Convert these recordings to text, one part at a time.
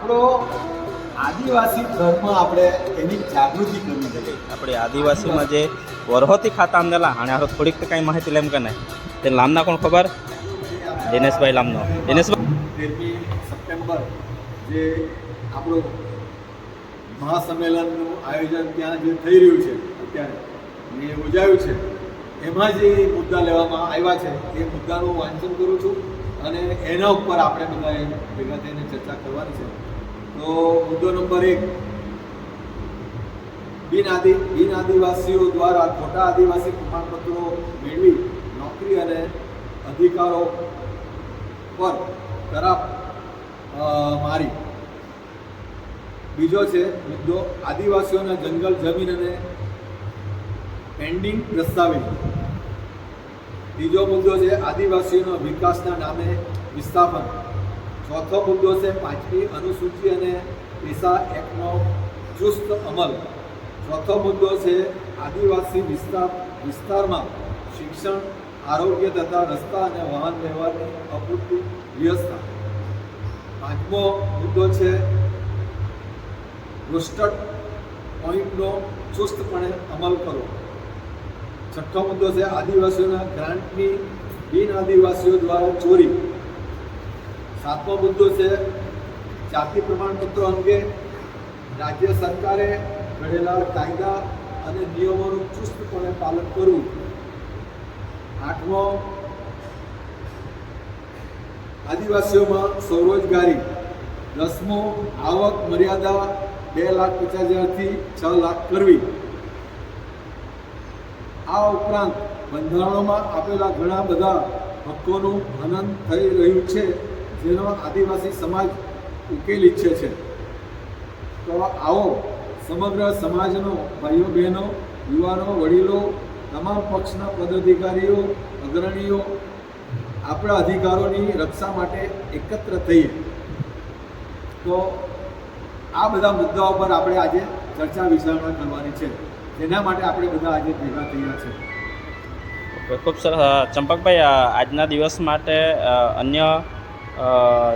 આપણો આદિવાસી ધર્મ આપણે એની જાગૃતિ કરવી જોઈએ. આપણે આદિવાસીમાં જે વરહોથી ખાતા આંદેલા અને હારો થોડીક તો કાંઈ માહિતી લેમ કે નહીં. તે લામના કોણ ખબર? દિનેશભાઈ લામનો. દિનેશભાઈ? તેરમી સપ્ટેમ્બર જે આપણું મહાસંમેલનનું આયોજન ત્યાં જે થઈ રહ્યું છે અત્યારે મેં યોજાયું છે એમાં જે મુદ્દા લેવામાં આવ્યા છે એ મુદ્દાનું વાંચન કરું છું. અને એના ઉપર આપણે બધાએ ભેગા થઈને ચર્ચા કરવાની છે. તો મુદ્દો નંબર એક. બિન આદિ, બિન આદિવાસીઓ દ્વારા ખોટા આદિવાસી પ્રમાણપત્રો મેળવી નોકરી અને અધિકારો પર તરફ મારી. બીજો છે મુદ્દો આદિવાસીઓના જંગલ જમીન અને પેન્ડિંગ દસ્તાવેજ. ત્રીજો મુદ્દો છે આદિવાસીઓનો વિકાસના નામે વિસ્થાપન. ચોથો મુદ્દો છે પાંચમી અનુસૂચિ અને પેશા એક્ટનો ચુસ્ત અમલ. ચોથો મુદ્દો છે આદિવાસી વિસ્તાર વિસ્તારમાં શિક્ષણ, આરોગ્ય તથા રસ્તા અને વાહન વ્યવહારની અપૂરતી વ્યવસ્થા. પાંચમો મુદ્દો છે રોસ્ટર્ડ પોઈન્ટનો ચુસ્તપણે અમલ કરો છઠ્ઠો મુદ્દો છે આદિવાસીઓના ગ્રાન્ટની બિન આદિવાસીઓ દ્વારા ચોરી. સાતમો મુદ્દો છે જાતિ પ્રમાણપત્રો અંગે રાજ્ય સરકારે ઘડેલા કાયદા અને નિયમોનું ચુસ્તપણે પાલન કરવું. આઠમો, આદિવાસીઓમાં સ્વરોજગારી. દસમો, આવક મર્યાદા બે લાખ પચાસ હજારથી છ લાખ કરવી. આ ઉપરાંત બંધારણોમાં આપેલા ઘણા બધા હક્કોનું હનન થઈ રહ્યું છે, જેનો આદિવાસી સમાજ ઉકેલ ઈચ્છે છે. તો આવો સમગ્ર સમાજનો ભાઈઓ બહેનો, યુવાનો, વડીલો, તમામ પક્ષના પદાધિકારીઓ, અગ્રણીઓ, આપણા અધિકારોની રક્ષા માટે એકત્ર થઈએ. તો આ બધા મુદ્દાઓ પર આપણે આજે ચર્ચા વિચારણા કરવાની છે. જેના માટે આપણે બધા આજે ભેગા થયા છે. ખૂબ સરસ. ચંપકભાઈ આજના દિવસ માટે અન્ય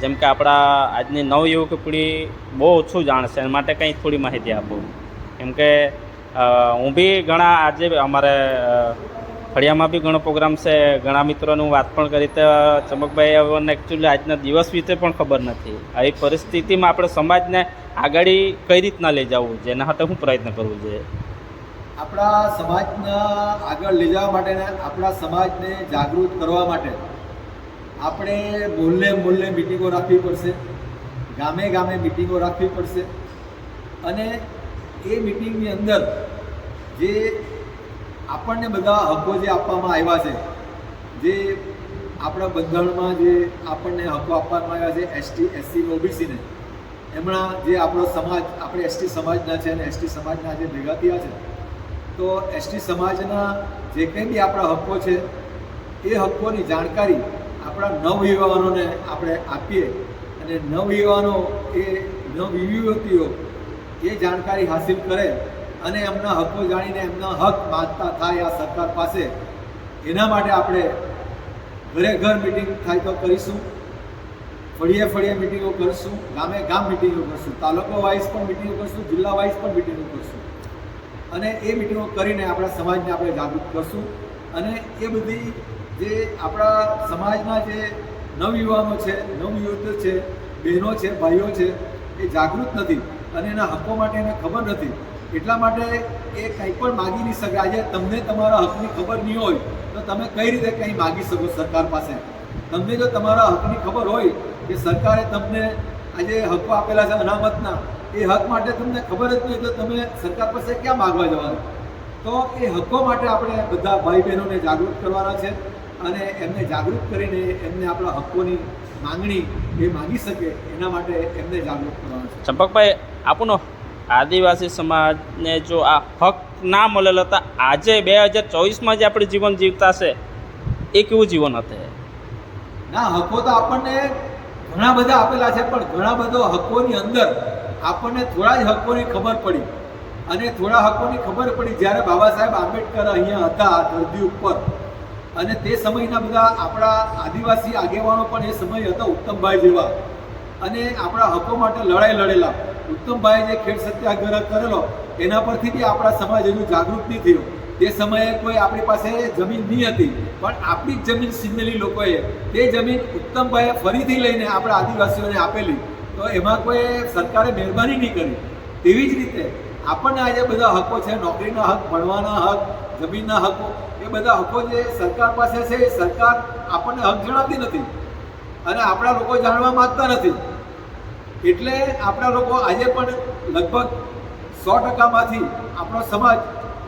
જેમ કે આપણા આજની નવયુવક પેઢી બહુ ઓછું જાણશે. એના માટે કંઈ થોડી માહિતી આપો. કેમ કે હું બી ઘણા આજે અમારે ફળિયામાં બી ઘણો પ્રોગ્રામ છે. ઘણા મિત્રોનું વાત પણ કરી તો ચંપકભાઈ આપણને એકચ્યુઅલી આજના દિવસ વિશે પણ ખબર નથી. આવી પરિસ્થિતિમાં આપણે સમાજને આગળ કઈ રીતના લઈ જવું? જેના માટે હું પ્રયત્ન કરવો જોઈએ આપણા સમાજના આગળ લઈ જવા માટે આપણા સમાજને જાગૃત કરવા માટે આપણે મોહલ્લે મોહલ્લે મિટિંગો રાખવી પડશે, ગામે ગામે મિટિંગો રાખવી પડશે. અને એ મિટિંગની અંદર જે આપણને બધા હકો જે આપવામાં આવ્યા છે, જે આપણા બંધારણમાં જે આપણને હકો આપવામાં આવ્યા છે, એસટી, એસસી ઓબીસીને એમણા જે આપણો સમાજ, આપણે એસટી સમાજના છે અને એસટી સમાજના જે ભેગા થયા છે તો એસટી સમાજના જે કંઈ બી આપણા હક્કો છે, એ હક્કોની જાણકારી આપણા નવયુવાનોને આપણે આપીએ અને નવયુવાનો એ નવયુવતીઓ એ જાણકારી હાસિલ કરે અને એમના હક્કો જાણીને એમના હક માનતા થાય આ સરકાર પાસે, એના માટે આપણે ઘરે ઘર મિટિંગ થાય તો કરીશું, ફળીએ ફળીએ મિટિંગો કરીશું, ગામે ગામ મિટિંગો કરશું તાલુકો વાઇઝ પણ મિટિંગો કરશું જિલ્લા વાઇઝ પણ મિટિંગો કરશું. અને એ મિટિંગો કરીને આપણા સમાજને આપણે જાગૃત કરશું. અને એ બધી જે આપણા સમાજના જે નવયુવાનો છે નવયુવત છે, બહેનો છે, ભાઈઓ છે, એ જાગૃત નથી અને એના હકો માટે એને ખબર નથી. એટલા માટે એ કંઈ પણ માગી નહીં શકે. આજે તમને તમારા હકની ખબર નહીં હોય, તો તમે કઈ રીતે કંઈ માગી શકો સરકાર પાસે? તમને જો તમારા હકની ખબર હોય કે સરકારે તમને આજે હકો આપેલા છે અનામતના એ હક માટે તમને ખબર જ નહીં તો તમે સરકાર પાસે ક્યાં માગવા જવાનું? તો એ હકો માટે આપણે બધા ભાઈ બહેનોને જાગૃત કરવાના છે અને એમને જાગૃત કરીને એમને આપણા હક્કોની માંગણી એ માગી શકે એના માટે એમને જાગૃત કરવાના છે. ચંપકભાઈ આપનો આદિવાસી સમાજને જો આ હક ના મળેલો હતા આજે બે હજાર ચોવીસમાં જે આપણે જીવન જીવતા છે એ કેવું જીવન હશે ના હકો તો આપણને ઘણા બધા આપેલા છે પણ ઘણા બધા હકોની અંદર આપણને થોડા જ હકોની ખબર પડી. અને થોડા હકોની ખબર પડી જ્યારે બાબા સાહેબ આંબેડકર અહીંયા હતા ધરતી ઉપર. અને તે સમયના બધા આપણા આદિવાસી આગેવાનો પણ એ સમય હતા ઉત્તમભાઈ જેવા. અને આપણા હકો માટે લડાઈ લડેલા. ઉત્તમભાઈ જે ખેડ સત્યાગ્રહ કરેલો, એના પરથી બી આપણા સમાજ હજુ જાગૃત નહીં થયો. તે સમયે કોઈ આપણી પાસે જમીન નહીં હતી. પણ આપણી જ જમીન સિગ્નલી લોકોએ, તે જમીન ઉત્તમભાઈએ ફરીથી લઈને આપણા આદિવાસીઓને આપેલી. તો એમાં કોઈ સરકારે મહેરબાની નહીં કરી. તેવી જ રીતે આપણને આજે બધા હકો છે, નોકરીના હક, ભણવાના હક, જમીનના હકો, એ બધા હકો જે સરકાર પાસે છે, એ સરકાર આપણને હક જણાવતી નથી. અને આપણા લોકો જાણવા માગતા નથી. એટલે આપણા લોકો આજે પણ લગભગ સો ટકામાંથી આપણો સમાજ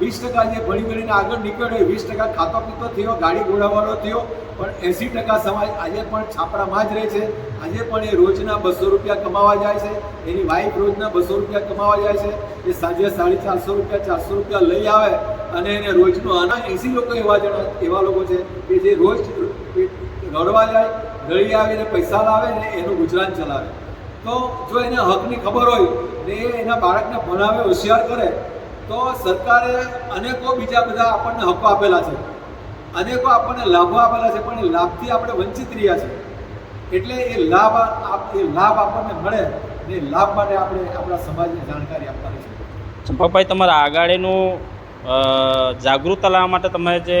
વીસ ટકા જે ભણી ગણીને આગળ નીકળ્યો વીસ ટકા ખાતો પીતો થયો, ગાડી ઘોડાવાનો થયો પણ એંસી ટકા સમાજ આજે પણ છાપરામાં જ રહે છે. આજે પણ એ રોજના બસો રૂપિયા કમાવા જાય છે. એની વાઈફ રોજના બસો રૂપિયા કમાવા જાય છે. એ સાંજે સાડી ચારસો રૂપિયા ચારસો રૂપિયા લઈ આવે અને એને રોજનું આના એંસી લોકો એવા જણા, એવા લોકો છે કે જે રોજ રડવા જાય રડી આવીને પૈસા લાવે ને એનું ગુજરાન ચલાવે. તો જો એને હકની ખબર હોય ને એ એના બાળકને ભણાવે, હોશિયાર કરે, તો સરકારે અનેકો બીજા બધા આપણને હકો આપેલા છે. અનેકો આપણને લાભો આપેલા છે પણ એ લાભથી આપણે વંચિત રહ્યા છે એટલે એ લાભ એ લાભ આપણને મળે એ લાભ માટે આપણે આપણા સમાજને જાણકારી આપવાની છે. ચંપાભાઈ તમારા આગાળીનું જાગૃત જાગૃતતા લાવવા માટે તમે જે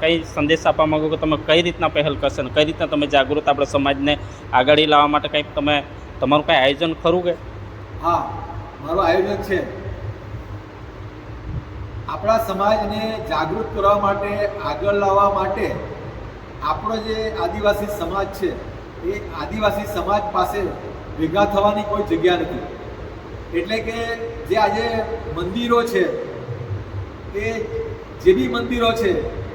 કઈ સંદેશ આપવા માંગો કે તમે કઈ રીતના પહેલ કરશો ને કઈ રીતના તમે જાગૃત આપણે સમાજને આગળ લાવવા માટે કંઈક તમે તમારું કાંઈ આયોજન ખરું કે? હા મારું આયોજન છે આપણા સમાજને જાગૃત કરવા માટે, આગળ લાવવા માટે આપણો જે આદિવાસી સમાજ છે, એ આદિવાસી સમાજ પાસે ભેગા થવાની કોઈ જગ્યા નથી. એટલે કે જે આજે મંદિરો છે, એ જે બી મંદિરો છે,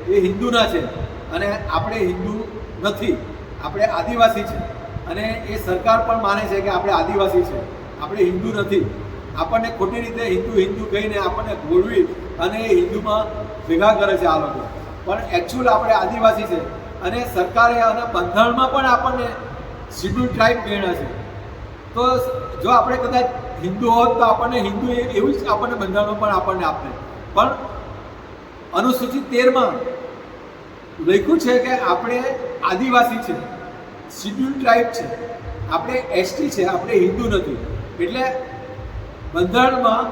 એ હિન્દુના છે. અને આપણે હિન્દુ નથી, આપણે આદિવાસી છે. અને એ સરકાર પણ માને છે કે આપણે આદિવાસી છે. આપણે હિન્દુ નથી. આપણને ખોટી રીતે હિન્દુ હિન્દુ કહીને આપણને બોલવી અને એ હિન્દુમાં ભેગા કરે છે આ લોકો. પણ એકચ્યુઅલ આપણે આદિવાસી છે અને સરકારે અને બંધારણમાં પણ આપણને શિડ્યુલ ટ્રાઇબ ગણ્યા છે. તો જો આપણે કદાચ હિન્દુ હોત તો આપણને હિન્દુ એવું જ આપણને બંધારણમાં પણ આપણને આપે. પણ અનુસૂચિત તેરમાં લખ્યું છે કે આપણે આદિવાસી છે શિડ્યુલ ટ્રાઇબ છે. આપણે એસટી છે, આપણે હિન્દુ નથી. એટલે બંધારણમાં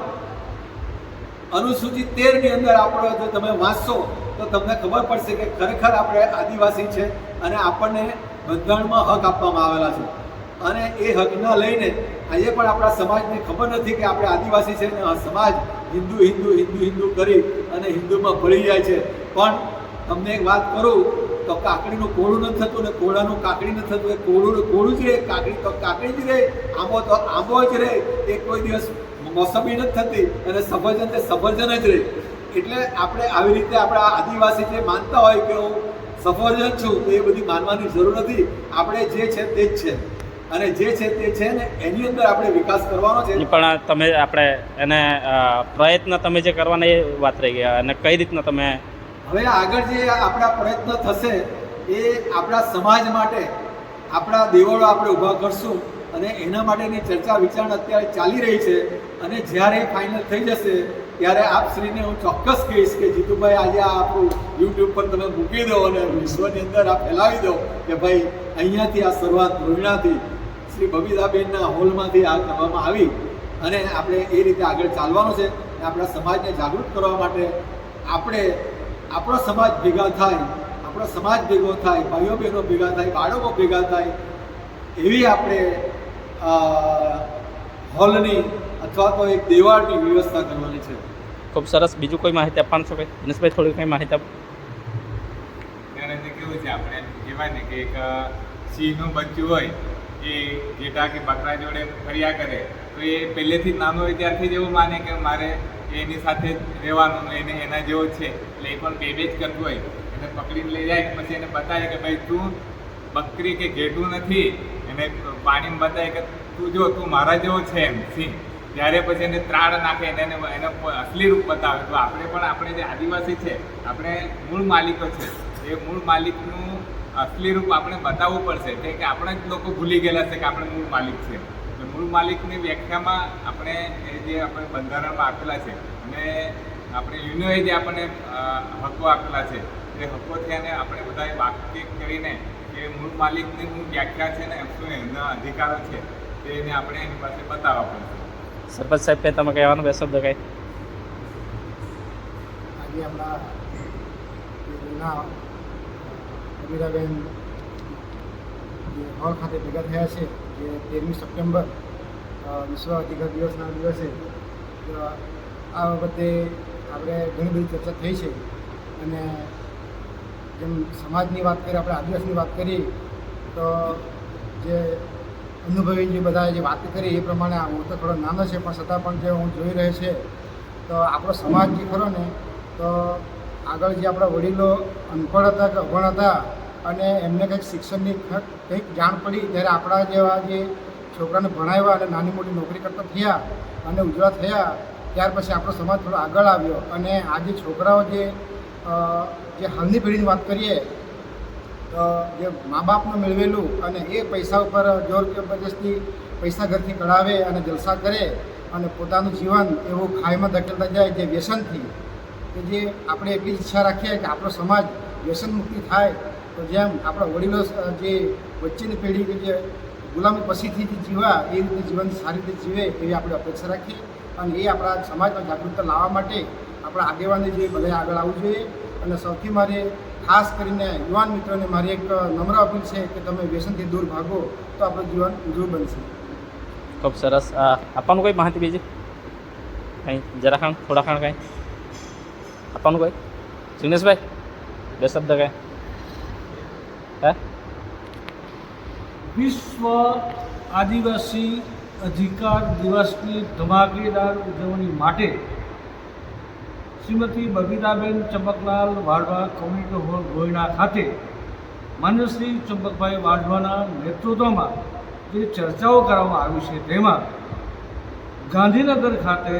અનુસૂચિત તેરની અંદર આપણો જો તમે વાંચશો, તો તમને ખબર પડશે કે ખરેખર આપણે આદિવાસી છે અને આપણને બંધારણમાં હક આપવામાં આવેલા છે. અને એ હકના લઈને આજે પણ આપણા સમાજને ખબર નથી કે આપણે આદિવાસી છે ને આ સમાજ હિન્દુ હિન્દુ હિન્દુ હિન્દુ કરી અને હિન્દુમાં ભળી જાય છે. પણ તમને એક વાત કરું, તો કાકડીનું કોળું નથી થતું ને કોળાનું કાકડી નથી થતું. એ કોળું કોળું જ રહે, કાકડી તો કાકડી જ રહે, આંબો તો આંબો જ રહે. એ કોઈ દિવસ મોસંબી નથી થતી અને સફરજન તે સફરજન જ રહે. એટલે આપણે આવી રીતે આપણા આદિવાસી જે માનતા હોય કે હું સફરજન છું તો એ બધી માનવાની જરૂર નથી. આપણે જે છે તે જ છે. અને જે છે તે છે ને એની અંદર આપણે વિકાસ કરવાનો છે. પણ તમે આપણે એને પ્રયત્ન તમે જે કરવાના એ વાત રહી ગયા અને કઈ રીતના તમે હવે આગળ જે આપણા પ્રયત્ન થશે એ આપણા સમાજ માટે આપણા દેવળો આપણે ઊભા કરશું. અને એના માટેની ચર્ચા વિચારણા અત્યારે ચાલી રહી છે. અને જ્યારે ફાઇનલ થઈ જશે, ત્યારે આપ શ્રીને હું ચોક્કસ કહીશ કે જીતુભાઈ આજે આ આપણું યુટ્યુબ પર તમે મૂકી દો અને વિશ્વની અંદર આ ફેલાવી દો કે ભાઈ, અહીંયાથી આ શરૂઆત રોહિણાથી શ્રી બબીતાબેનના હોલમાંથી આ કરવામાં આવી. અને આપણે એ રીતે આગળ ચાલવાનું છે. આપણા સમાજને જાગૃત કરવા માટે આપણે, આપણો સમાજ ભેગા થાય, આપણો સમાજ ભેગો થાય, ભાઈઓ બહેનો ભેગા થાય, બાળકો ભેગા થાય, એવી આપણે હોલની અથવા તો એક દેવાળની વ્યવસ્થા કરવાની છે. ખૂબ સરસ. બીજું કોઈ માહિતી આપવાનું છો કંઈ દિનેશભાઈ થોડી કંઈ માહિતી આપો ત્યારે જે કેવું છે આપણે કહેવાય ને કે એક સિંહનું બચ્ચું હોય એ ઘેટા કે બકરા જોડે ફર્યા કરે તો એ પહેલેથી જ નાનો હોય ત્યારથી જ એવું માને કે મારે એની સાથે જ રહેવાનું એને એના જેવો છે. એટલે એ પણ બેબે જ કરતું હોય. એને પકડીને લઈ જાય પછી એને બતાવે કે ભાઈ તું બકરી કે ઘેટું નથી એને પાણીમાં બતાવે કે તું જો, તું મારા જેવો છે એમ સિંહ ત્યારે પછી એને ત્રાળ નાખે એને એને અસલી રૂપ બતાવે. તો આપણે પણ આપણે જે આદિવાસી છે, આપણે મૂળ માલિકો છે. એ મૂળ માલિકનું અસલી રૂપ આપણે બતાવવું પડશે. કે આપણે જ લોકો ભૂલી ગયેલા છે કે આપણે મૂળ માલિક છે. તો મૂળ માલિકની વ્યાખ્યામાં આપણે એ જે આપણે બંધારણમાં આપેલા છે અને આપણે યુનિયોએ જે આપણને હકો આપેલા છે. એ હકોથી એને આપણે બધાએ વાક્ય કરીને કે મૂળ માલિકની શું વ્યાખ્યા છે ને શું એમના અધિકારો છે તેને આપણે એની પાસે બતાવવા પડશે. સરપંચ સાહેબ કે તમે કહેવાનું બેસો તો કઈ. આજે આપણા જે જે હોલ ખાતે ભેગા થયા છે જે તેરમી સપ્ટેમ્બર વિશ્વ અધિકાર દિવસના દિવસે તો આ બાબતે આપણે ઘણી બધી ચર્ચા થઈ છે અને જેમ સમાજની વાત કરીએ આપણે આદિવાસીની વાત કરી, તો જે અનુભવી જે બધા જે વાત કરી એ પ્રમાણે હું તો થોડો નાનો છે, પણ છતાં પણ જે હું જોઈ રહ્યો છે, તો આપણો સમાજ જે ખરો ને, તો આગળ જે આપણા વડીલો અનપણ હતા કે અભણ હતા અને એમને કંઈક શિક્ષણની કંઈક જાણ પડી ત્યારે આપણા જેવા જે છોકરાને ભણાવ્યા અને નાની મોટી નોકરી કરતા થયા અને ઉજળા થયા, ત્યાર પછી આપણો સમાજ થોડો આગળ આવ્યો અને આજે છોકરાઓ જે જે હાલની પેઢીની વાત કરીએ, તો જે મા બાપનું મેળવેલું અને એ પૈસા ઉપર જોર જબરજસ્તી પૈસા ઘરથી કઢાવે અને જલસા કરે અને પોતાનું જીવન એવું ખાઈમાં ધકેલતા જાય જે વ્યસનથી, કે જે આપણે એટલી ઈચ્છા રાખીએ કે આપણો સમાજ વ્યસન મુક્તિ થાય, તો જેમ આપણા વડીલો જે વચ્ચેની પેઢી કે જે ગુલામી પછીથી જીવા એ રીતે જીવન સારી રીતે જીવે એવી આપણે અપેક્ષા રાખીએ અને એ આપણા સમાજમાં જાગૃતતા લાવવા માટે આપણા આગેવાને જે બધા આગળ આવવું જોઈએ. અને સૌથી મારે ખાસ કરીને યુવાન મિત્રોને મારી એક નમ્ર અપીલ છે કે તમે વ્યસનથી દૂર ભાગો તો આપણું જીવન ઉજળું બનશે. ખૂબ સરસ. આ આપવાનું કોઈ માહિતી બીજી? કંઈ? જરા ખાણ થોડા ખાણ કંઈ? આપવાનું કોઈ? સુનેશભાઈ બે શબ્દ કંઈ? હે? વિશ્વ આદિવાસી અધિકાર દિવસની ધમાકેદાર ઉજવણી માટે શ્રીમતી બબીતાબેન ચંપકલાલ વાઢવા કોમ્યુનિટી હોલ ગોયણા ખાતે માન્ય શ્રી ચંપકભાઈ વાઢવાના નેતૃત્વમાં જે ચર્ચાઓ કરવામાં આવી છે તેમાં ગાંધીનગર ખાતે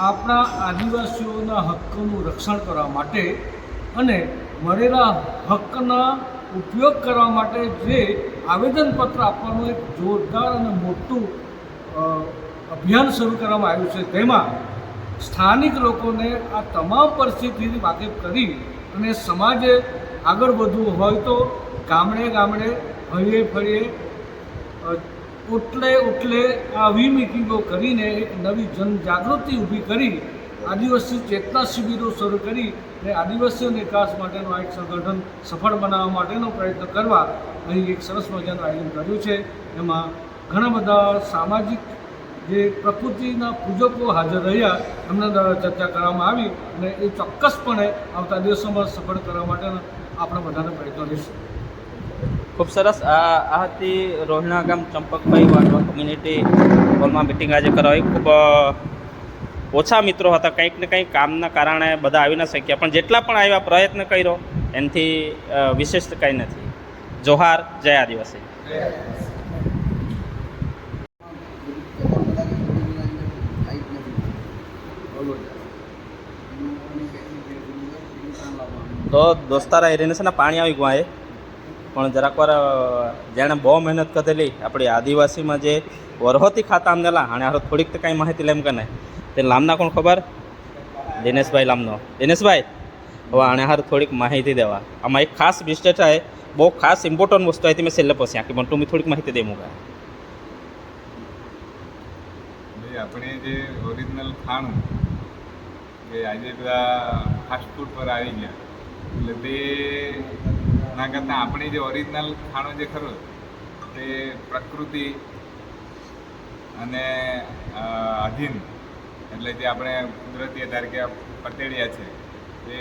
આપણા આદિવાસીઓના હક્કોનું રક્ષણ કરવા માટે અને મળેલા હકના ઉપયોગ કરવા માટે જે આવેદનપત્ર આપવાનું એક જોરદાર અને મોટું અભિયાન શરૂ કરવામાં આવ્યું છે તેમાં સ્થાનિક લોકોને આ તમામ પરિસ્થિતિથી વાકેફ કરી અને સમાજે આગળ વધવું હોય તો ગામડે ગામડે ફરીએ અ, ઉટલે ઉટલે આવી મિટિંગો કરીને એક નવી જનજાગૃતિ ઊભી કરી આદિવાસી ચેતના શિબિરો શરૂ કરી અને આદિવાસીઓ વિકાસ માટેનું આ એક સંગઠન સફળ બનાવવા માટેનો પ્રયત્ન કરવા અહીં એક સરસ મજાનું આયોજન કર્યું છે. એમાં ઘણા બધા સામાજિક જે પ્રકૃતિના પૂજકો હાજર રહ્યા એમના દ્વારા ચર્ચા કરવામાં આવી અને એ ચોક્કસપણે આવતા દિવસોમાં સફળ કરવા માટેના આપણે બધાને પ્રયત્નો રહેશે. ખૂબ સરસ. આ હતી રોહિણા ગામ ચંપકભાઈ વાડવા કમ્યુનિટી હોલમાં મિટિંગ આજે કરાવી. ખૂબ ઓછા મિત્રો હતા. કંઈક ને કંઈક કામના કારણે બધા આવી ન શક્યા. પણ જેટલા પણ આવ્યા પ્રયત્ન કર્યો એનાથી વિશેષ કંઈ નથી. જોહાર જય આદિવાસી. તો દોસ્તારા એરીને છે ને પાણી આવી ગયું એ. પણ જરાક વાર જેણે બહુ મહેનત કરેલી, આપણી આદિવાસીમાં જે વરહોતી ખાતા આમનેલા હાણે હારો થોડીક તો કાંઈ માહિતી લેમ કે નહીં. તે લામના કોણ ખબર? દિનેશભાઈ લામનો. દિનેશભાઈ, હવે આણે હાર થોડીક માહિતી દેવા. આમાં એક ખાસ બિસ્ટેટ છે બહુ ખાસ ઇમ્પોર્ટન્ટ વસ્તુ આવી મેં છેલ્લે પછી આખી, પણ તું થોડીક માહિતી દે મુકા આપણે જે ઓરિજિનલ ખાણું, એ આજે બધા ફાસ્ટ ફૂડ પર આવી ગયા. એટલે તે ના કરતાં આપણે જે ઓરિજિનલ ખાણો જે ખરો, તે પ્રકૃતિ અને અધીન, એટલે જે આપણે કુદરતી આધાર કે પતેડિયા છે, તે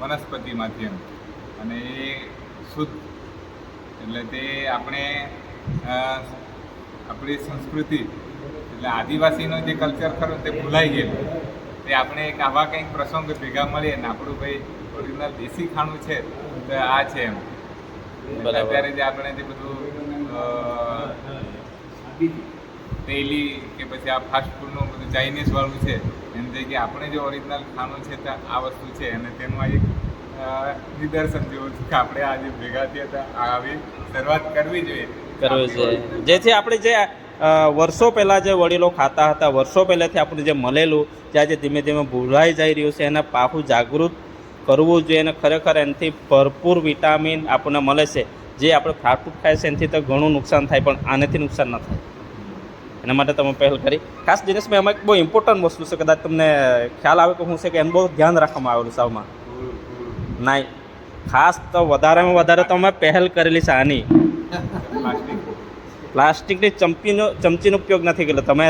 વનસ્પતિમાંથી એમ. અને એ શુદ્ધ, એટલે તે આપણે આપણી સંસ્કૃતિ, એટલે આદિવાસીનો જે કલ્ચર ખરો તે ભૂલાઈ ગયેલું. તે આપણે એક આવા કંઈક પ્રસંગ ભેગા મળીએ ને આપણું ભાઈ ઓરિજિનલ દેશી ખાણું છે તો આ છે એમ. અત્યારે જે આપણે જે બધું તેલી કે પછી આ ફાસ્ટ ફૂડનું બધું ચાઇનીઝ વાળું છે એમ જગ્યાએ આપણે જે ઓરિજિનલ ખાણું છે તો આ વસ્તુ છે. અને તેનું આ એક નિદર્શન જેવું છે. કે આપણે આજે ભેગા થયા હતા આવી શરૂઆત કરવી જોઈએ. કરવી જોઈએ. જેથી આપણે જે વર્ષો પહેલાં જે વડીલો ખાતા હતા, વર્ષો પહેલાંથી આપણે જે મળેલું, જે આજે ધીમે ધીમે ભૂલાઈ જઈ રહ્યું છે, એને પાછું જાગૃત કરવું જોઈએ અને ખરેખર એનાથી ભરપૂર વિટામિન આપણને મળે છે. જે આપણે ફાસ્ટ ફૂડ ખાય છે, એનાથી તો ઘણું નુકસાન થાય, પણ આનાથી નુકસાન ન થાય. એના માટે તમે પહેલ કરી. ખાસ દિનેશભાઈ એમાં એક બહુ ઇમ્પોર્ટન્ટ વસ્તુ છે, કદાચ તમને ખ્યાલ આવે કે શું છે કે એનું બહુ ધ્યાન રાખવામાં આવેલું આમાં. નહીં. ખાસ તો વધારેમાં વધારે તો અમે પહેલ કરેલી છે આની. પ્લાસ્ટિકની ચમચીનો ચમચીનો ઉપયોગ નથી કર્યો. તમે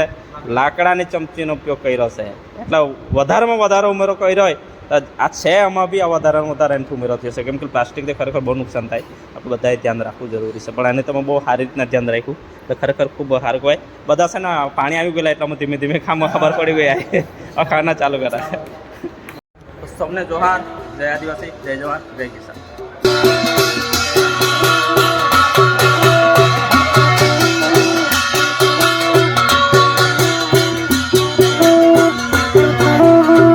લાકડાની ચમચીનો ઉપયોગ કર્યો છે. એટલે વધારેમાં વધારે ઉમેરો કર્યો હોય, તો આ છે આમાં બી આ વધારેમાં વધારે એનાથી ઉમેરો થયો છે. કેમ કે પ્લાસ્ટિકથી ખરેખર બહુ નુકસાન થાય. આપણે બધાએ ધ્યાન રાખવું જરૂરી છે. પણ આને તમે બહુ સારી રીતના ધ્યાન રાખ્યું. તો ખરેખર ખૂબ સારું કહેવાય. બધા છે ને પાણી આવી ગયેલા એટલે ધીમે ધીમે ખામાં ખબર પડી ગયા આ ખાના ચાલુ કરાય. સૌને જોહાર. જય આદિવાસી. જય જવાન. જય કિસાન.